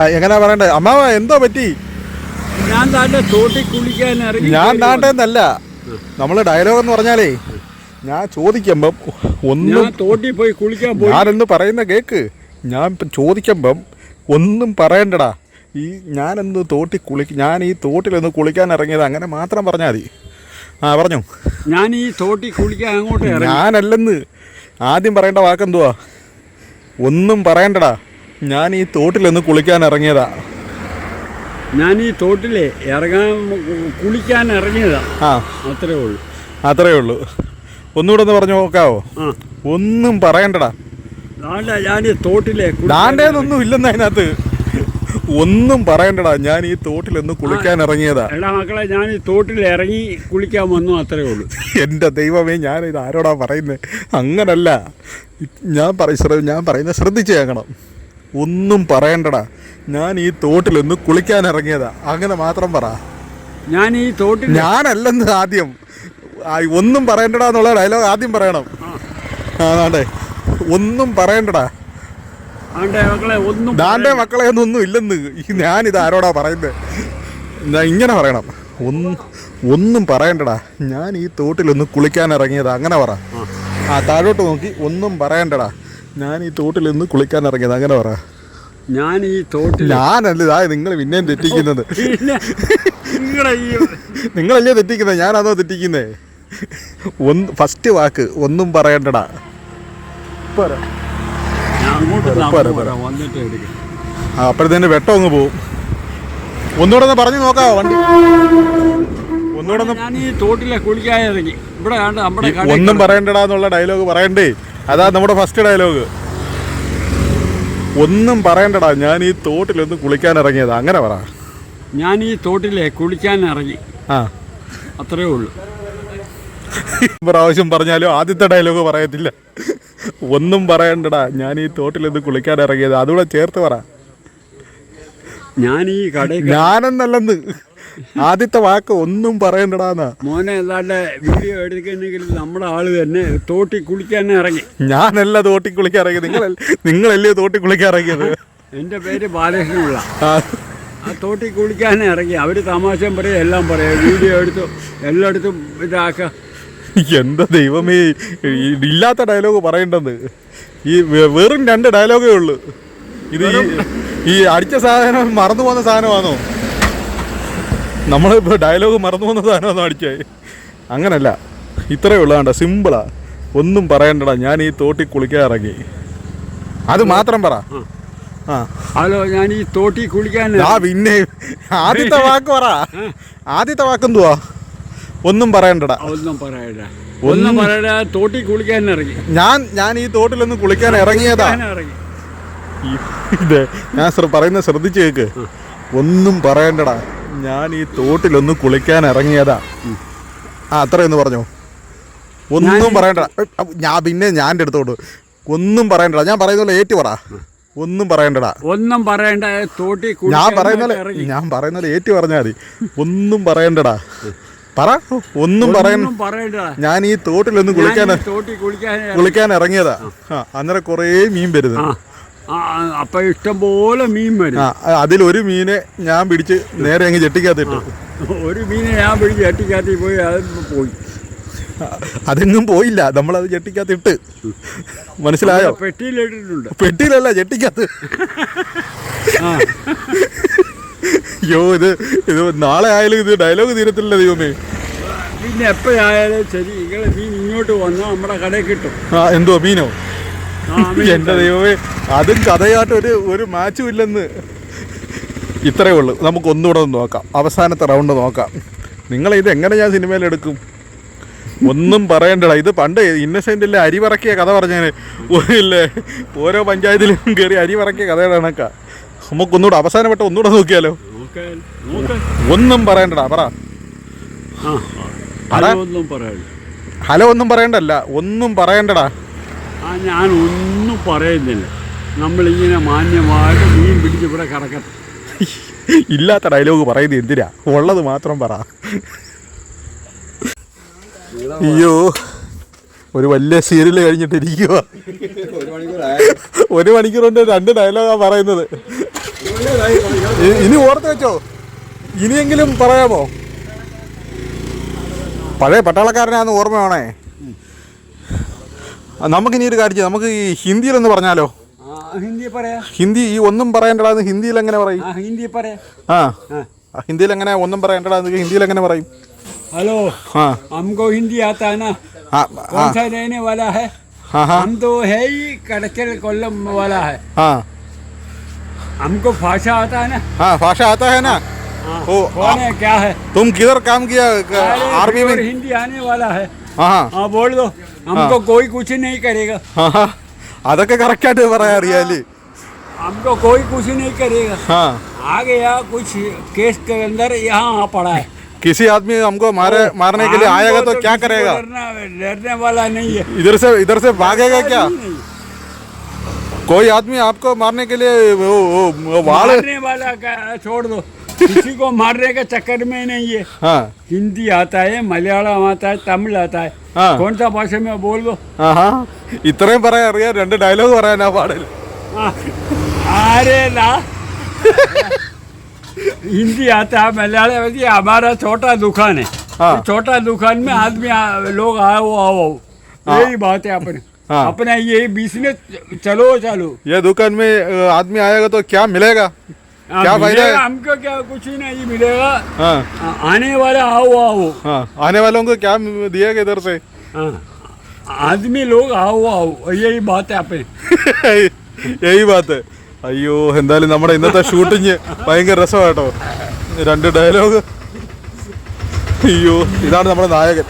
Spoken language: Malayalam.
ആ, എങ്ങനെയാ പറയണ്ടേ? അമ്മാവ എന്തോ പറ്റി? ഞാൻ താന്റെ തോട്ടി കുളിക്കാൻ ഇറങ്ങി ഞാൻ നമ്മൾ ഡയലോഗ് എന്ന് പറഞ്ഞാലേ ഞാൻ ചോദിക്കുമ്പം ഒന്നും തോട്ടി പോയി കുളിക്കാൻ പോയി. ഞാനെന്ന് പറയുന്ന കേക്ക് ഞാൻ ഇപ്പം ചോദിക്കുമ്പം ഒന്നും പറയണ്ടടാ. ഈ ഞാനെന്ന് തോട്ടി കുളി ഞാൻ ഈ തോട്ടിലൊന്ന് കുളിക്കാൻ ഇറങ്ങിയത് അങ്ങനെ മാത്രം പറഞ്ഞാൽ മതി. ആ പറഞ്ഞു. ഞാൻ ഈ തോട്ടി കുളിക്കാൻ അങ്ങോട്ട് ഞാനല്ലെന്ന്. ആദ്യം പറയേണ്ട വാക്കെന്തുവാ? ഒന്നും പറയണ്ടടാ. ഞാൻ ഈ തോട്ടിലൊന്ന് കുളിക്കാൻ ഇറങ്ങിയതാ. ഞാൻ ഈ തോട്ടിലെ ഇറങ്ങാൻ കുളിക്കാൻ ഇറങ്ങിയതാ. ആ. അത്രേ ഉള്ളൂ. അത്രേ ഉള്ളൂ. ഒന്നുകൂടെ ഒന്ന് പറഞ്ഞു നോക്കാവോ? ഒന്നും പറയണ്ടടാ. ഞാൻ ഈ തോട്ടിലെ ദാണ്ടേന്നൊന്നും ഇല്ലെന്ന് അതിനകത്ത്. ഒന്നും പറയണ്ടടാ. ഞാൻ ഈ തോട്ടിൽ ഒന്ന് കുളിക്കാൻ ഇറങ്ങിയതാ. എടാ മക്കളെ ഞാൻ ഈ തോട്ടിൽ ഇറങ്ങി കുളിക്കാൻ വന്നു അത്രേ ഉള്ളൂ. എന്റെ ദൈവമേ ഞാൻ ഇത് ആരോടാ പറയുന്നത് അങ്ങനല്ല. ഞാൻ പറ ഞാൻ പറയുന്നത് ശ്രദ്ധിച്ചു കേൾക്കണം ഒന്നും പറയണ്ടടാ. ഞാൻ ഈ തോട്ടിലൊന്ന് കുളിക്കാൻ ഇറങ്ങിയതാ. അങ്ങനെ മാത്രം പറ. ഞാൻ ഈ തോട്ടിൽ ഞാനല്ലെന്ന് ആദ്യം. ഒന്നും പറയണ്ടടാ എന്നുള്ള ഡയലോഗ് ആദ്യം പറയണം. ആണ്ടേ ഒന്നും പറയണ്ടടാ. ആണ്ടെ മക്കളെ ഒന്നും ദാണ്ടേ മക്കളെ ഒന്നും ഇല്ലെന്ന്. ഞാനിത് ആരോടാ പറയുന്നത് ഞാൻ ഇങ്ങനെ പറയണം. ഒന്നും ഒന്നും പറയണ്ടടാ. ഞാൻ ഈ തോട്ടിലൊന്ന് കുളിക്കാൻ ഇറങ്ങിയതാ. അങ്ങനെ പറ. ആ താഴോട്ട് നോക്കി. ഒന്നും പറയണ്ടടാ. ഞാൻ ഈ തോട്ടിൽ നിന്ന് കുളിക്കാൻ ഇറങ്ങിയത്. അങ്ങനെ പറ. ഞാൻ ഈ തോട്ടിൽ ഞാനല്ല ഇതാ നിങ്ങൾ പിന്നെയും തെറ്റിക്കുന്നത്. ഈ നിങ്ങളല്ലേ തെറ്റിക്കുന്നത് ഞാനതോ തെറ്റിക്കുന്നേ. ഒന്ന് ഫസ്റ്റ് വാക്ക് ഒന്നും പറയണ്ടടാ. പറ. ഞാൻ അങ്ങോട്ട് പറ, നടന്നു പറ. വരാം, വന്നിട്ട് എടുക്കാം. ആ അപ്പോഴത്തേന് വെട്ടം അങ്ങ് പോവും. ഒന്നുകൂടെ ഒന്ന് പറഞ്ഞു നോക്കാവോ വണ്ടി. ഒന്നുകൂടെ ഒന്ന് ഞാൻ ഈ തോട്ടിലെ കുളിക്കാൻ ഇറങ്ങി ഇവിടെ കണ്ട് നമ്മുടെ ഈ കടയിൽ ഒന്നും പറയണ്ടടാ എന്നുള്ള ഡയലോഗ് പറയണ്ടേ. അതാ നമ്മുടെ ഫസ്റ്റ് ഡയലോഗ് ഒന്നും പറയണ്ടടാ ഞാൻ ഈ തോട്ടിലൊന്ന് കുളിക്കാൻ ഇറങ്ങിയതാ. അങ്ങനെ പറ. ഞാൻ ഈ തോട്ടിലെ കുളിക്കാൻ ഇറങ്ങി. ആ. അത്രേ ഉള്ളൂ. പ്രാവശ്യം പറഞ്ഞാലും ആദ്യത്തെ ഡയലോഗ് പറയത്തില്ല. ഒന്നും പറയണ്ടടാ ഞാൻ ഈ തോട്ടിലൊന്ന് കുളിക്കാൻ ഇറങ്ങിയത്. അതുകൂടെ ചേർത്ത് പറ. ഞാൻ ഈ കടയിൽ ഞാനെന്നല്ലെന്ന്. ആദ്യത്തെ വാക്ക് ഒന്നും പറയണ്ടടാന്ന്. മോനെ എന്താണ്ട് വീഡിയോ എടുക്കുന്നെങ്കിൽ നമ്മുടെ ആൾ തന്നെ തോട്ടി കുളിക്കാൻ ഇറങ്ങി. ഞാനല്ല തോട്ടി കുളിക്കാൻ ഇറങ്ങി നിങ്ങൾ നിങ്ങളല്ലേ തോട്ടി കുളിക്കാൻ ഇറങ്ങിയത്. എന്റെ പേര് ബാലകൃഷ്ണപിള്ള. ആ, തോട്ടി കുളിക്കാൻ ഇറങ്ങി. അവർ തമാശയും പറയും എല്ലാം പറയാം. വീഡിയോ എടുത്തു എല്ലായിടത്തും ഇതാക്ക. എന്താ ദൈവമേ ഈ ഇല്ലാത്ത ഡയലോഗ് പറയണ്ടത് ഈ വെറും രണ്ട് ഡയലോഗേ ഉള്ളൂ. ഇത് ഈ ഈ അടിച്ച സാധനം മറന്നു പോകുന്ന സാധനമാണോ? നമ്മളിപ്പോൾ ഡയലോഗ് മറന്നു പോകുന്ന സാധനമാണോ അടിച്ചായി അങ്ങനല്ല. ഇത്രയേ ഉള്ളൂ കണ്ട സിമ്പിളാ ഒന്നും പറയണ്ടടാ ഞാൻ ഈ തോട്ടി കുളിക്കാൻ ഇറങ്ങി. അത് മാത്രം പറ. ആ. ഹലോ ഞാൻ ഈ തോട്ടി കുളിക്കാൻ ആ പിന്നെ ആദ്യത്തെ വാക്ക് പറ. ആദ്യത്തെ വാക്ക് എന്തുവാ? ഒന്നും പറയണ്ടടാ. ഒന്നും പറയണ്ട. ഒന്നും പറയടാ തോട്ടി കുളിക്കാൻ ഇറങ്ങി. ഞാൻ ഞാൻ ഈ തോട്ടിലൊന്ന് കുളിക്കാൻ ഇറങ്ങിയതാ. ഇതെ ഞാൻ പറയുന്നത് ശ്രദ്ധിച്ച് കേക്ക്. ഒന്നും പറയണ്ടടാ. ഞാൻ ഈ തോട്ടിലൊന്ന് കുളിക്കാൻ ഇറങ്ങിയതാ. ആ അത്രയൊന്ന് പറഞ്ഞോ. ഒന്നും പറയണ്ട. ഞാൻ പിന്നെ ഞാൻ എന്റെ അടുത്തോട്ട് ഒന്നും പറയണ്ടടാ. ഞാൻ പറയുന്ന പോലെ ഏറ്റു പറ. ഒന്നും പറയണ്ടടാ. ഒന്നും പറയണ്ട. തോട്ടി ഞാൻ പറയുന്ന ഞാൻ പറയുന്ന പോലെ ഏറ്റു പറഞ്ഞാൽ മതി. ഒന്നും പറയണ്ടടാ. പറ. ഒന്നും പറയണ്ട. ഞാൻ ഈ തോട്ടിലൊന്ന് കുളിക്കാൻ കുളിക്കാൻ ഇറങ്ങിയതാ. അന്നേരം കുറേ മീൻ വരുന്നു. അപ്പൊ ഇഷ്ടം പോലെ മീൻ വരും. അതിൽ അതിലൊരു മീനെ ഞാൻ പിടിച്ച് നേരെ അങ്ങ് ചെട്ടിക്കകത്തിട്ടു ഒരു മീനെ ഞാൻ പിടിച്ച് ചെട്ടിക്കാത്തി പോയി അത് പോയി. അതെങ്ങും പോയില്ല. നമ്മളത് ചെട്ടിക്കാത്തിട്ട് മനസ്സിലായോ? പെട്ടിയിലിട്ടിട്ടുണ്ട്. പെട്ടിയിലല്ല ചെട്ടിക്കകത്ത് യോ അയ്യോ ഇത് ഇത് നാളെ ആയാലും ഇത് ഡയലോഗ് തീരത്തില്ല ദൈവമേ. പിന്നെ എപ്പോഴായാലും ശരി നിങ്ങൾ മീൻ ഇങ്ങോട്ട് വന്നാൽ നമ്മുടെ കടയിൽ കിട്ടും. ആ എന്തോ മീനോ? എന്റെ ദൈവമേ അതും കഥയായിട്ട് ഒരു ഒരു മാച്ചും ഇല്ലെന്ന്. ഇത്രയേ ഉള്ളൂ. നമുക്ക് ഒന്നുകൂടെ ഒന്ന് നോക്കാം. അവസാനത്തെ റൗണ്ട് നോക്കാം. നിങ്ങൾ ഇത് എങ്ങനെ ഞാൻ സിനിമയിൽ എടുക്കും? ഒന്നും പറയണ്ടടാ. ഇത് പണ്ട് ഇന്നസെന്റിലെ അരി പറക്കിയ കഥ പറഞ്ഞേ ഇല്ലേ? ഓരോ പഞ്ചായത്തിലും കയറി അരി പറക്കിയ കഥയുടെ കണക്കാ. നമുക്ക് ഒന്നുകൂടെ അവസാനപ്പെട്ട ഒന്നുകൂടെ നോക്കിയാലോ? നോക്ക് നോക്ക് ഒന്നും പറയണ്ടടാ. പറ. ഹലോ ഒന്നും പറയണ്ടല്ല. ഒന്നും പറയണ്ടടാ. ഞാൻ ഒന്നും പറയുന്നില്ല നമ്മളിങ്ങനെ മാന്യമായിട്ട് മീൻ പിടിച്ച് ഇവിടെ കിടക്കട്ടെ ഇല്ലാത്ത ഡയലോഗ് പറയുന്നത് എന്തിനാ? ഉള്ളത് മാത്രം പറ. അയ്യോ ഒരു വലിയ സീരിയൽ കഴിഞ്ഞിട്ടിരിക്കുക ഒരു മണിക്കൂർ കൊണ്ട് രണ്ട് ഡയലോഗാ പറയുന്നത്. ഇനി ഓർത്ത് വെച്ചോ. ഇനിയെങ്കിലും പറയാമോ? പഴയ പട്ടാളക്കാരനാന്ന് ഓർമ്മ വേണേ നമുക്കിനി ഒരു കാര്യം ചെയ്യാം നമുക്ക് ഈ ഹിന്ദിയിലൊന്ന് പറഞ്ഞാലോ ആ ഹിന്ദി പറയാ ഹിന്ദി ഈ ഒന്നും പറയേണ്ടടാന്ന് ഹിന്ദിയിൽ എങ്ങനെ പറയും ആ ഹിന്ദി പറയാ ആ ആ ആ, ഹിന്ദിയിൽ എങ്ങനെ ഒന്നും പറയേണ്ടടാന്ന് ഹിന്ദിയിൽ എങ്ങനെ പറയും हेलो ആ हमको हिंदी आता है ना ആ ആ कौन सा रहने वाला है ആ ആ हम तो है ही कड़कल कोल्लम वाला है ആ हमको भाषा आता है ना हाँ भाषा आता है ना हाँ, ओ, कौन है क्या है तुम किधर काम किया अरे, आर्मी में प्योर हिंदी आने वाला है हाँ हाँ हाँ बोल दो हमको कोई कुछ नहीं करेगा हाँ हाँ അതൊക്കെ കറക്റ്റായിട്ട് പറയാ അറിയാല് हमको कोई कुछ नहीं करेगा हाँ आ गया कुछ केस के अंदर यहाँ आ पड़ा है किसी आदमी हमको मारे मारने के लिए हमको आएगा तो क्या किसी को करेगा डरना- डरने वाला नहीं है इधर से इधर से भागेगा क्या नहीं, कोई आदमी आपको मारने के लिए वो, वो, वो वाल मारने वाला का छोड़ दो किसी को मारने के चक्कर में नहीं है हाँ हिंदी आता है मलयालम आता है तमिल आता है हाँ कौन सा भाषा में बोल दो ആഹാ ഇത്രയും പറയാൻ അറിയാം രണ്ട് ഡയലോഗ് പറയാനാ പാടില്ല हाँ, अरे ना हिंदी आता है मलयालम आती है हमारा छोटा दुकान है हाँ। इस छोटा दुकान में आदमी आ- लोग आओ आओ यही बात है अपने हाँ। अपना यही बिजनेस चलो चलो ये दुकान में अ, आदमी आएगा तो क्या मिलेगा हाँ, क्या फायदा मिलेगा है? हमको क्या कुछ ही नहीं मिलेगा हाँ आ- आने वाला आओ आओ हाँ आने वालों को क्या दिएगा इधर से हाँ आदमी लोग आओ आओ यही बात है अपने യഹി ബാത്ത് അയ്യോ എന്തായാലും നമ്മുടെ ഇന്നത്തെ ഷൂട്ടിങ് ഭയങ്കര രസമാട്ടോ രണ്ട് ഡയലോഗ് അയ്യോ ഇതാണ് നമ്മുടെ നായകൻ